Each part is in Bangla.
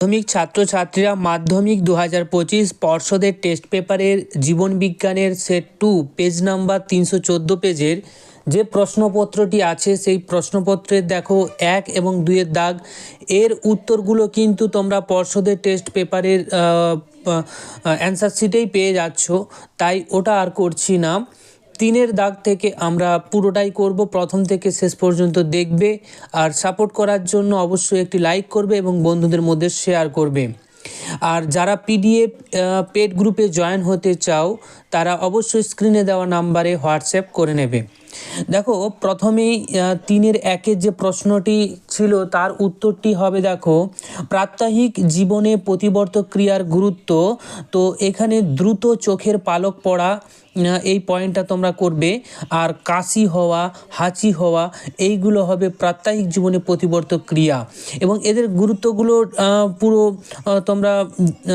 মাধ্যমিক ছাত্রছাত্রীরা মাধ্যমিক দু হাজার পঁচিশ পর্ষদের টেস্ট পেপারের জীবন বিজ্ঞানের সেট টু, পেজ নাম্বার তিনশো চোদ্দ পেজের যে প্রশ্নপত্রটি আছে, সেই প্রশ্নপত্রের দেখো এক এবং দুইয়ের দাগ। এর উত্তরগুলো কিন্তু তোমরা পর্ষদের টেস্ট পেপারের অ্যান্সার শিটেই পেয়ে যাচ্ছ, তাই ওটা আর করছি না। তিনের দাগ থেকে আমরা পুরোটাই করব। প্রথম থেকে শেষ পর্যন্ত দেখবে আর সাপোর্ট করার জন্য অবশ্যই একটি লাইক করবে এবং বন্ধুদের মধ্যে শেয়ার করবে। আর যারা পিডিএফ পেড গ্রুপে জয়েন হতে চাও, তারা অবশ্যই স্ক্রিনে দেওয়া নাম্বারে হোয়াটসঅ্যাপ করে নেবে। দেখো, প্রথমেই তিনের একের যে প্রশ্নটি ছিল, তার উত্তরটি হবে, দেখো প্রাত্যহিক জীবনে প্রতিবর্ত ক্রিয়ার গুরুত্ব। তো এখানে দ্রুত চোখের পালক পড়া এই পয়েন্টটা তোমরা করবে। আর কাশি হওয়া, হাঁচি হওয়া, এইগুলো হবে প্রাত্যহিক জীবনে প্রতিবর্ত ক্রিয়া। এবং এদের গুরুত্বগুলো পুরো তোমরা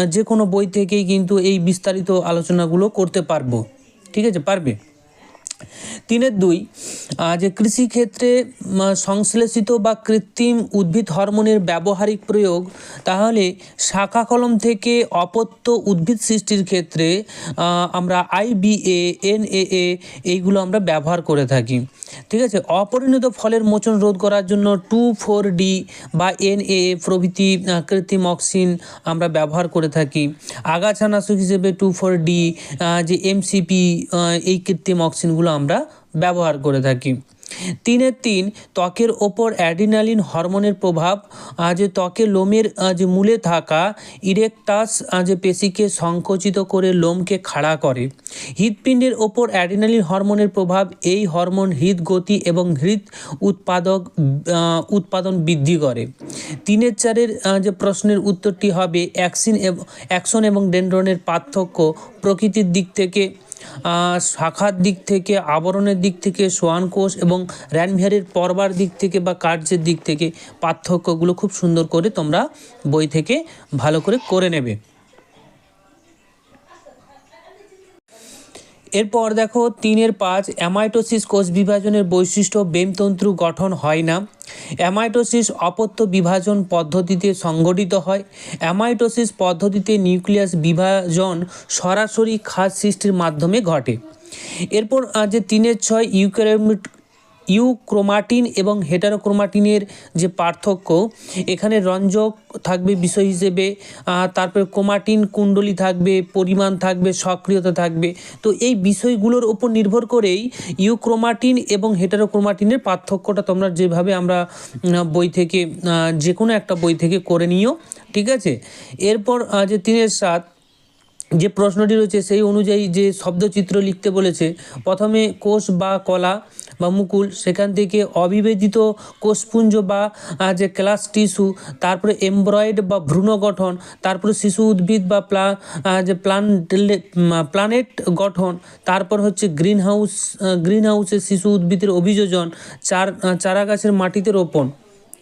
যে কোনো বই থেকেই কিন্তু এই বিস্তারিত আলোচনাগুলো করতে পারব। ঠিক আছে? পারবে? তিনের দুই যে কৃষিক্ষেত্রে সংশ্লেষিত বা কৃত্রিম উদ্ভিদ হরমোনের ব্যবহারিক প্রয়োগ, তাহলে শাখা কলম থেকে অপত্য উদ্ভিদ সৃষ্টির ক্ষেত্রে আমরা আইবিএ এনএএ এইগুলো আমরা ব্যবহার করে থাকি। ঠিক আছে? অপরিণত ফলের মোচন রোধ করার জন্য টু ফোর ডি বা এনএ প্রভৃতি কৃত্রিম অক্সিন আমরা ব্যবহার করে থাকি। আগাছানাশক হিসেবে টু ফোর ডি যে এমসিপি এই কৃত্রিম অক্সিনগুলো আমরা ব্যবহার করে থাকি। তিনের তিন, ত্বকের ওপর অ্যাডিনালিন হরমোনের প্রভাব যে ত্বকে লোমের যে মূলে থাকা ইরেকটাস যে পেশিকে সংকুচিত করে লোমকে খাড়া করে। হৃৎপিণ্ডের ওপর অ্যাডিনালিন হরমোনের প্রভাব, এই হরমোন হৃদগতি এবং হৃদ উৎপাদক উৎপাদন বৃদ্ধি করে। তিনের চারের যে প্রশ্নের উত্তরটি হবে অ্যাক্সিন অ্যাকশন এবং ডেন্ড্রনের পার্থক্য প্রকৃতির দিক থেকে। শাখার দিক থেকে, আবরণের দিক থেকে, সোয়ান কোষ এবং র্যানভিয়ারের পর্বার দিক থেকে বা কার্যের দিক থেকে পার্থক্যগুলো খুব সুন্দর করে তোমরা বই থেকে ভালো করে করে নেবে। এরপর দেখো তিনের পাঁচ অ্যামাইটোসিস কোষ বিভাজনের বৈশিষ্ট্য বেমতন্ত্রু গঠন হয় না। অ্যামাইটোসিস অপত্য বিভাজন পদ্ধতিতে সংগঠিত হয়। অ্যামাইটোসিস পদ্ধতিতে নিউক্লিয়াস বিভাজন সরাসরি খাদ সৃষ্টির মাধ্যমে ঘটে। এরপর যে তিনের ছয় ইউক্যারিওট ইউক্রোমাটিন এবং হেটারোক্রোমাটিনের যে পার্থক্য, এখানে রঞ্জক থাকবে বিষয় হিসেবে তারপরে ক্রোমাটিন কুণ্ডলী থাকবে, পরিমাণ থাকবে, সক্রিয়তা থাকবে। তো এই বিষয়গুলোর উপর নির্ভর করেই ইউক্রোমাটিন এবং হেটারোক্রোমাটিনের পার্থক্যটা তোমরা যেভাবে আমরা বই থেকে যে কোনো একটা বই থেকে করে নিও, ঠিক আছে? এরপর যে তিনের সাত যে প্রশ্নটি রয়েছে সেই অনুযায়ী যে শব্দচিত্র লিখতে বলেছে, প্রথমে কোষ বা কলা বা মুকুল, সেখান থেকে অবিবেদিত কোষপুঞ্জ বা যে ক্লাস টিস্যু, তারপরে এমব্রয়েড বা ভ্রূণ গঠন, তারপরে শিশু উদ্ভিদ বা প্লা যে প্লান প্ল্যানেট গঠন, তারপর হচ্ছে গ্রিন হাউস গ্রিন হাউসে শিশু উদ্ভিদের অভিযোজন, চার চারা গাছের মাটিতে রোপণ।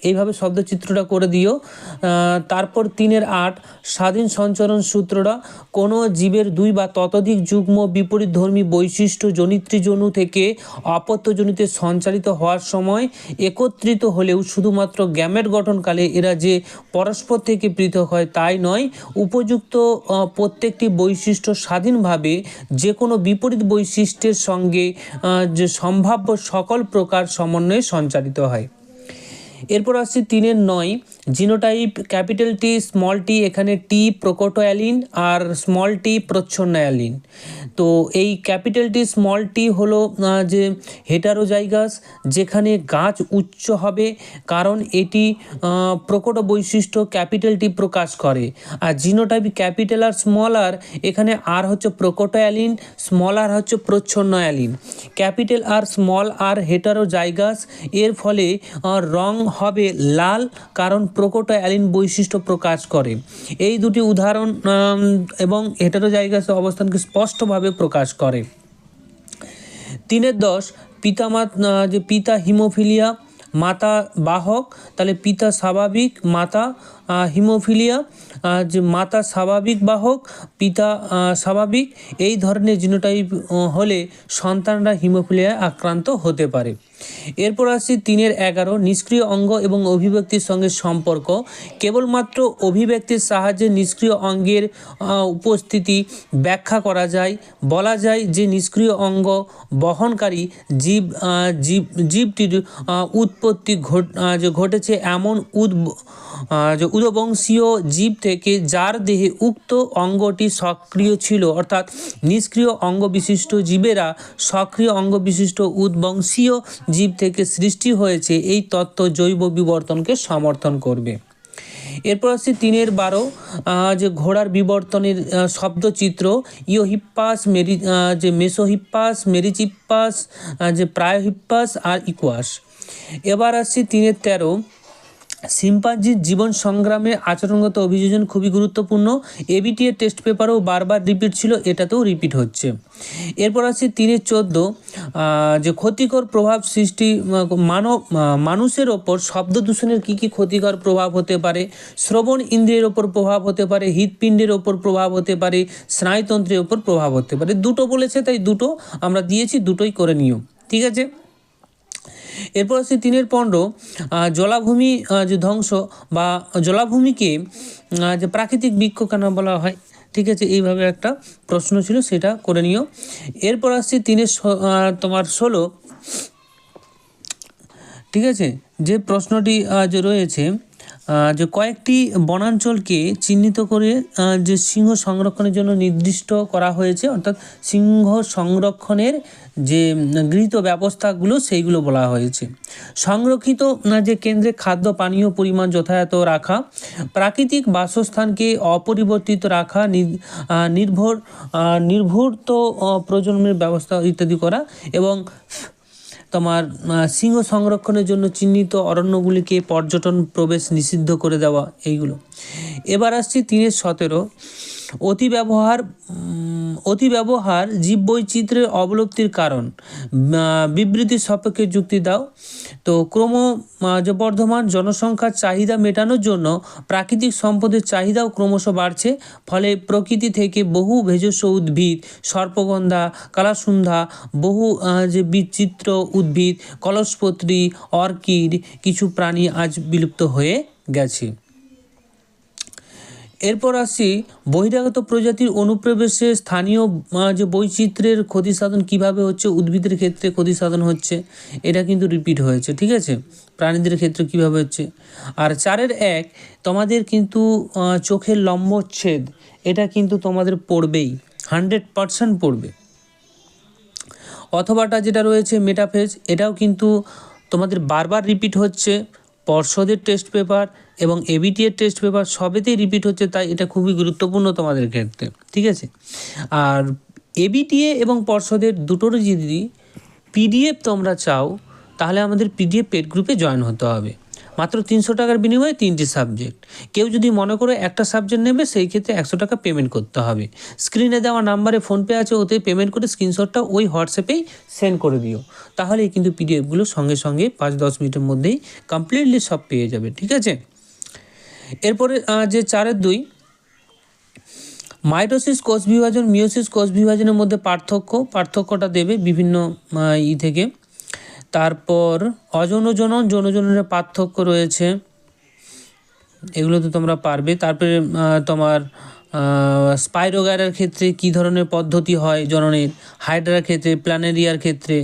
এইভাবে শব্দচিত্রটা করে দিও। তারপর তিনের আট, স্বাধীন সঞ্চরণ সূত্রটা, কোনো জীবের দুই বা ততোধিক যুগ্ম বিপরীত ধর্মী বৈশিষ্ট্য জনিত্রীজনু থেকে অপত্যজনিতে সঞ্চালিত হওয়ার সময় একত্রিত হলেও শুধুমাত্র গ্যামেট গঠনকালে এরা যে পরস্পর থেকে পৃথক হয় তাই নয়, উপযুক্ত প্রত্যেকটি বৈশিষ্ট্য স্বাধীনভাবে যে কোনো বিপরীত বৈশিষ্ট্যের সঙ্গে যে সম্ভাব্য সকল প্রকার সমন্বয়ে সঞ্চালিত হয়। এরপর আসছি তিনের নয়। Genotype capital T small T এখানে টি প্রোকোটোয়ালিন আর স্মল টি প্রচ্ছন্নায়ালিন তো এই ক্যাপিটাল টি স্মল টি হলো যে হেটারোজাইগাস যেখানে গাছ উচ্চ হবে, কারণ এটি প্রকট বৈশিষ্ট্য ক্যাপিটাল টি প্রকাশ করে। আর genotype capital R small R এখানে আর হচ্ছে প্রোকোটোয়ালিন স্মল আর হচ্ছে প্রচ্ছন্নয়ালিন capital R small R heterozygous এর ফলে রং হবে লাল, কারণ প্রকট অ্যালিন বৈশিষ্ট্য প্রকাশ করে। এই দুটি উদাহরণ এবং হেটারোজাইগাসের অবস্থানকে স্পষ্টভাবে প্রকাশ করে। তিনের দশ, পিতামাত যে পিতা হিমোফিলিয়া, মাতা বাহক, তাহলে পিতা স্বাভাবিক, মাতা হিমোফিলিয়া যে মাতা স্বাভাবিক বাহক পিতা স্বাভাবিক, এই ধরনের জিনোটাইপ হলে সন্তানরা হিমোফিলিয়ায় আক্রান্ত হতে পারে। এরপর আসছি তিনের এগারো, নিষ্ক্রিয় অঙ্গ এবং অভিব্যক্তির সঙ্গে সম্পর্ক। কেবলমাত্র অভিব্যক্তির সাহায্যে নিষ্ক্রিয় অঙ্গের উপস্থিতি ব্যাখ্যা করা যায়। বলা যায় যে নিষ্ক্রিয় অঙ্গ বহনকারী জীব জীব, জীবটির উৎপত্তি ঘটেছে এমন উদ্ উদবংশীয় জীব থেকে যার দেহে উক্ত অঙ্গটি সক্রিয় ছিল, অর্থাৎ নিষ্ক্রিয় অঙ্গ বিশিষ্ট জীবেরা সক্রিয় অঙ্গ বিশিষ্ট উদ্বংশীয় জীব থেকে সৃষ্টি হয়েছে, এই তত্ত্ব জৈব বিবর্তনকে সমর্থন করবে। এরপর আসছে তিনের বারো যে ঘোড়ার বিবর্তনের শব্দচিত্র ইওহিপ্পাস মেরি যে মেসোহিপ্পাস, মেরিচিপ্পাস যে প্রায়োহিপ্পাস আর ইকুয়াস। এবার আসছে তিনের তেরো সিম্পাঞ্জির জীবন সংগ্রামে আচরণগত অভিযোজন খুবই গুরুত্বপূর্ণ। এবিটি এর টেস্ট পেপারেও বারবার রিপিট ছিল, এটাতেও রিপিট হচ্ছে। এরপর আছে তিনের চোদ্দ যে ক্ষতিকর প্রভাব সৃষ্টি মানব মানুষের ওপর শব্দ দূষণের কী কী ক্ষতিকর প্রভাব হতে পারে, শ্রবণ ইন্দ্রিয়ের ওপর প্রভাব হতে পারে, হৃৎপিণ্ডের ওপর প্রভাব হতে পারে, স্নায়ুতন্ত্রের ওপর প্রভাব হতে পারে। দুটো বলেছে, তাই দুটো আমরা দিয়েছি, দুটোই করে নিও। ঠিক আছে? এরপর আছে তিনের পণ্ড জলাভূমি যে ধ্বংস বা জলাভূমিকে যে প্রাকৃতিক বৃক্ষ কেন বলা হয়, ঠিক আছে, এইভাবে একটা প্রশ্ন ছিল, সেটা করে নিও। এরপর আসছে তিনের তোমার ষোলো। ঠিক আছে, যে প্রশ্নটি যে রয়েছে যে কয়েকটি বনাঞ্চলকে চিহ্নিত করে যে সিংহ সংরক্ষণের জন্য নির্দিষ্ট করা হয়েছে অর্থাৎ সিংহ সংরক্ষণের যে গৃহীত ব্যবস্থাগুলো সেইগুলো বলা হয়েছে। সংরক্ষিত যে কেন্দ্রে খাদ্য পানীয় পরিমাণ যথাযথ রাখা প্রাকৃতিক বাসস্থানকে অপরিবর্তিত রাখা নির্ভর আহ, প্রজন্মের ব্যবস্থা ইত্যাদি করা এবং তোমার সিংহ সংরক্ষণের জন্য চিহ্নিত অরণ্যগুলিকে পর্যটন প্রবেশ নিষিদ্ধ করে দেওয়া এইগুলো। এবার আসছি তিনের সতেরো। অতি ব্যবহার অতি ব্যবহার জীববৈচিত্র্যের অবলুপ্তির কারণ। আহ, বিবৃতির সপক্ষে যুক্তি দাও। তো ক্রম বর্ধমান জনসংখ্যার চাহিদা মেটানোর জন্য প্রাকৃতিক সম্পদের চাহিদাও ক্রমশ বাড়ছে। ফলে প্রকৃতি থেকে বহু ভেষজ উদ্ভিদ সর্পগন্ধা কালাসুন্ধা বহু যে বিচিত্র উদ্ভিদ কলসপত্রী অর্কিড কিছু প্রাণী আজ বিলুপ্ত হয়ে গেছে। এরপর আসি, বহিরাগত প্রজাতির অনুপ্রবেশে স্থানীয় যে বৈচিত্র্যের ক্ষতি সাধন কীভাবে হচ্ছে, উদ্ভিদের ক্ষেত্রে ক্ষতি সাধন হচ্ছে, এটা কিন্তু রিপিট হয়েছে, ঠিক আছে? প্রাণীদের ক্ষেত্রে কীভাবে হচ্ছে? আর চারের এক, তোমাদের কিন্তু চোখের লম্বচ্ছেদ, এটা কিন্তু তোমাদের পড়বেই হান্ড্রেড পারসেন্ট পড়বে। অথবাটা যেটা রয়েছে মেটাফেজ এটাও কিন্তু তোমাদের বারবার রিপিট হচ্ছে, পর্ষদের টেস্ট পেপার এবং এবিটি এর টেস্ট পেপার সবেতেই রিপিট হচ্ছে, তাই এটা খুবই গুরুত্বপূর্ণ তোমাদের ক্ষেত্রে, ঠিক আছে? আর এবিটিএ এবং পর্ষদের দুটোরই যদি পিডিএফ তোমরা চাও, তাহলে আমাদের পিডিএফ পেড গ্রুপে জয়েন হতে হবে। মাত্র তিনশো টাকার বিনিময়ে তিনটি সাবজেক্ট কেউ যদি মনে করে একটা সাবজেক্ট নেবে, সেই ক্ষেত্রে একশো টাকা পেমেন্ট করতে হবে। স্ক্রিনে দেওয়া নাম্বারে ফোনপে আছে, ওতে পেমেন্ট করে স্ক্রিনশটটা ওই হোয়াটসঅ্যাপেই সেন্ড করে দিও। তাহলেই কিন্তু পিডিএফগুলো সঙ্গে সঙ্গে পাঁচ দশ মিনিটের মধ্যেই কমপ্লিটলি সব পেয়ে যাবে, ঠিক আছে? এরপরে যে চারের দুই, মাইটোসিস কোষ বিভাজন মিওসিস কোষ বিভাজনের মধ্যে পার্থক্য, পার্থক্যটা দেবে বিভিন্ন ই থেকে। তারপর অজনজনন যৌনজননের পার্থক্য রয়েছে। এগুলো তো তোমরা পারবে। তারপরে তোমার স্পাইরোগারের ক্ষেত্রে কি ধরনের পদ্ধতি হয় জননের? হাইড্রার ক্ষেত্রে, প্ল্যানেরিয়ার ক্ষেত্রে,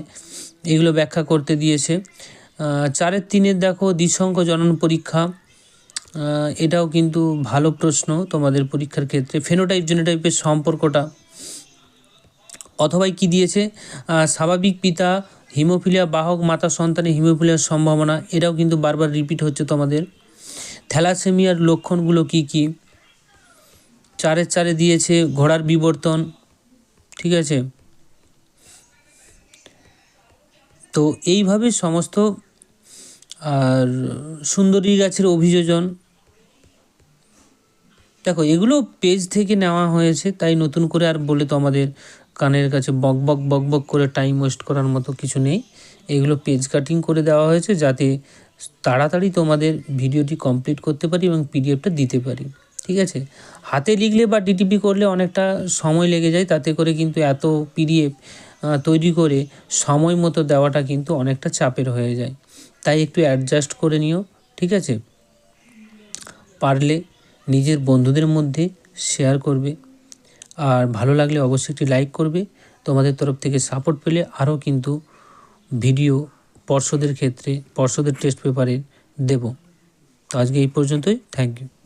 এগুলো ব্যাখ্যা করতে দিয়েছে। চারের তিনের দেখো দ্বিসংখ জনন পরীক্ষা। এটাও কিন্তু ভালো প্রশ্ন তোমাদের পরীক্ষার ক্ষেত্রে। ফেনোটাইপ জেনোটাইপের সম্পর্কটা। অথবা কি দিয়েছে? স্বাভাবিক পিতা, হিমোফিলিয়া বাহক, মাতা সন্তানে হিমোফিলিয়ার সম্ভাবনা, এটাও কিন্তু বারবার রিপিট হচ্ছে তোমাদের। থ্যালাসেমিয়ার লক্ষণগুলো কি কি? চারে চারে দিয়েছে, ঘোড়ার বিবর্তন, ঠিক আছে? তো এইভাবে সমস্ত আর সুন্দরী গাছের অভিযোজন। দেখো, এগুলো পেজ থেকে নেওয়া হয়েছে, তাই নতুন করে আর বলে তো আমাদের কানের কাছে বক বক বক বক করে টাইম ওয়েস্ট করার মতো কিছু নেই। এগুলো পেজ কাটিং করে দেওয়া হয়েছে যাতে তাড়াতাড়ি তোমাদের ভিডিওটি কমপ্লিট করতে পারি এবং পিডিএফটা দিতে পারি। ঠিক আছে? হাতে লিখলে বা ডিটিপি করলে অনেকটা সময় লেগে যায়, তাতে করে কিন্তু এত পিডিএফ তৈরি করে সময় মতো দেওয়াটা কিন্তু অনেকটা চাপের হয়ে যায়। তাই একটু অ্যাডজাস্ট করে নিও, ঠিক আছে? পারলে নিজের বন্ধুদের মধ্যে শেয়ার করবে। আর ভালো লাগলে অবশ্যই একটি লাইক করবে। তোমাদের তরফ থেকে সাপোর্ট পেলে আরও কিন্তু ভিডিও পর্ষদের ক্ষেত্রে, পর্ষদের টেস্ট পেপারে দেব। তো আজকে এই পর্যন্তই। Thank you